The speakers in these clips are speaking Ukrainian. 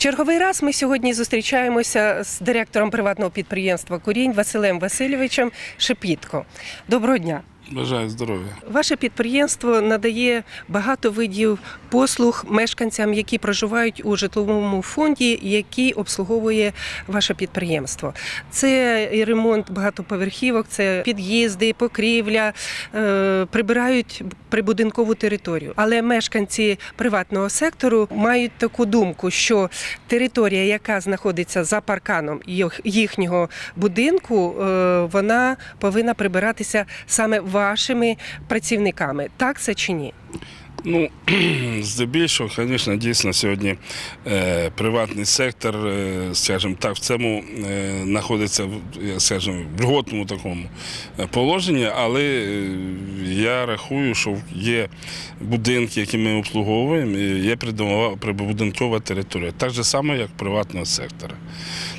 Черговий раз ми сьогодні зустрічаємося з директором приватного підприємства Курінь Василем Васильовичем Шепітко. Доброго дня. Бажаю здоров'я. Ваше підприємство надає багато видів послуг мешканцям, які проживають у житловому фонді, який обслуговує ваше підприємство. Це і ремонт багатоповерхівок, це під'їзди, покрівля, е, прибирають прибудинкову територію. Але мешканці приватного сектору мають таку думку, що територія, яка знаходиться за парканом їхнього будинку, е, вона повинна прибиратися саме вашими працівниками. Так це чи ні? Ну, здебільшого, звісно, дійсно сьогодні е, приватний сектор, е, скажімо так, в цьому е, знаходиться скажімо, в льготному такому е, положенні, але е, я рахую, що є будинки, які ми обслуговуємо, і є прибудинкова територія, так же само, як приватного сектора.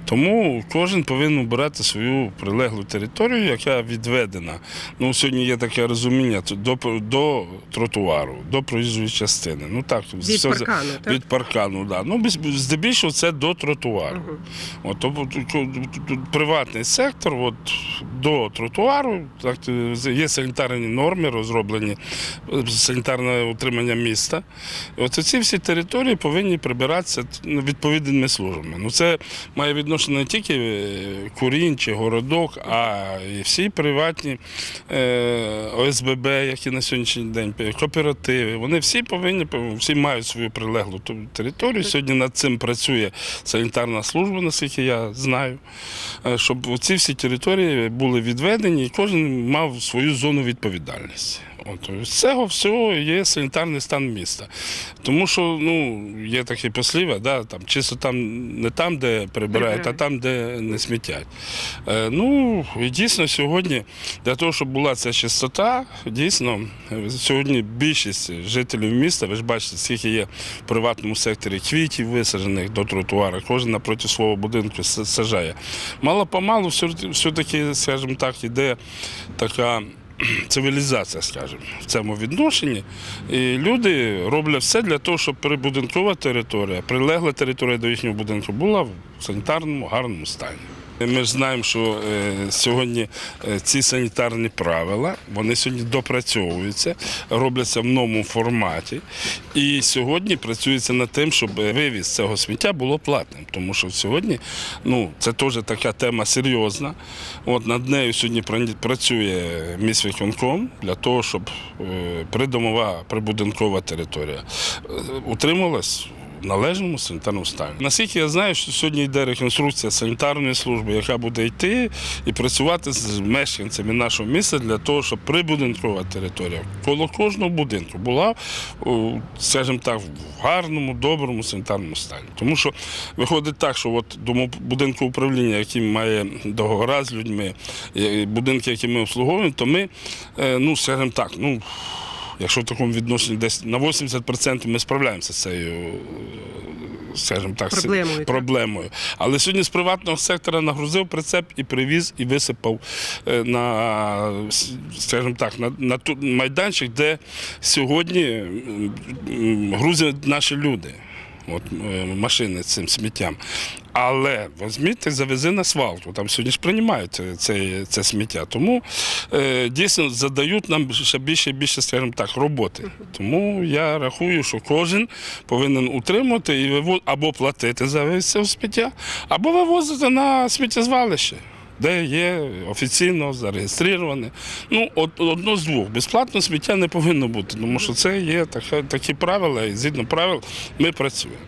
Тому кожен повинен обирати свою прилеглу територію, яка відведена. Ну, сьогодні є таке розуміння до, до тротуару, до проїзної частини. Ну так, Від паркану, так? від паркану, да. Ну, здебільшого це до тротуару. От, тобто приватний сектор, от, до тротуару, так, е, є санітарні норми, розроблені е, санітарне утримання міста. От ці всі території повинні прибиратися ну, відповідними службами. Ну, це має відношення не тільки е, Курінь чи городок, а і всі приватні е, ОСББ, які на сьогоднішній день, кооперативи. Вони всі повинні, всі мають свою прилеглу територію. Сьогодні над цим працює санітарна служба, наскільки я знаю, е, щоб ці всі території були відведені і кожен мав свою зону відповідальності. От, з цього всього є санітарний стан міста. Тому що ну, є такі послів'я, да, там, чисто там не там, де прибирають, а там, де не смітять. Е, ну, і дійсно сьогодні, для того, щоб була ця чистота, дійсно, е, сьогодні більшість жителів міста, ви ж бачите, скільки є в приватному секторі квітів висаджених до тротуара, кожен напроти свого будинку сажає. Мало-помалу все-таки, скажімо так, іде така цивілізація, скажімо, в цьому відношенні. І люди роблять все для того, щоб прибудинкова територія, прилегла територія до їхнього будинку була в санітарному гарному стані. Ми ж знаємо, що е, сьогодні е, ці санітарні правила вони сьогодні допрацьовуються, робляться в новому форматі. І сьогодні працюється над тим, щоб вивіз цього сміття було платним. Тому що сьогодні ну, це теж така тема серйозна. От над нею сьогодні пра- працює міськвиконком для того, щоб е, придомова прибудинкова територія утримувалась належному санітарному стані. Наскільки я знаю, що сьогодні йде реконструкція санітарної служби, яка буде йти і працювати з мешканцями нашого міста для того, щоб прибудинкова територія коло кожного будинку була, скажімо так, в гарному, доброму санітарному стані. Тому що виходить так, що от до будинку управління, який має договори з людьми, будинки, які ми обслуговуємо, то ми, е, ну, скажімо так, ну. Якщо в такому відношенні десь на 80% ми справляємося з цією, скажімо так, Проблемою, проблемою. Але сьогодні з приватного сектора нагрузив прицеп і привіз, і висипав е, на, скажімо так, на, на ту майданчик, де сьогодні грузять наші люди. От е, машини з цим сміттям. Але візьміть завези на свалку. Там сьогодні ж приймають це, це, це сміття. Тому е, дійсно задають нам ще більше і більше, скажімо так, роботи. Тому я рахую, що кожен повинен утримувати і виво- або платити за це сміття, або вивозити на сміттєзвалище. Де є офіційно зареєстроване. Ну, од- одно з двох. Безплатно сміття не повинно бути, тому що це є такі правила, і згідно правил ми працюємо.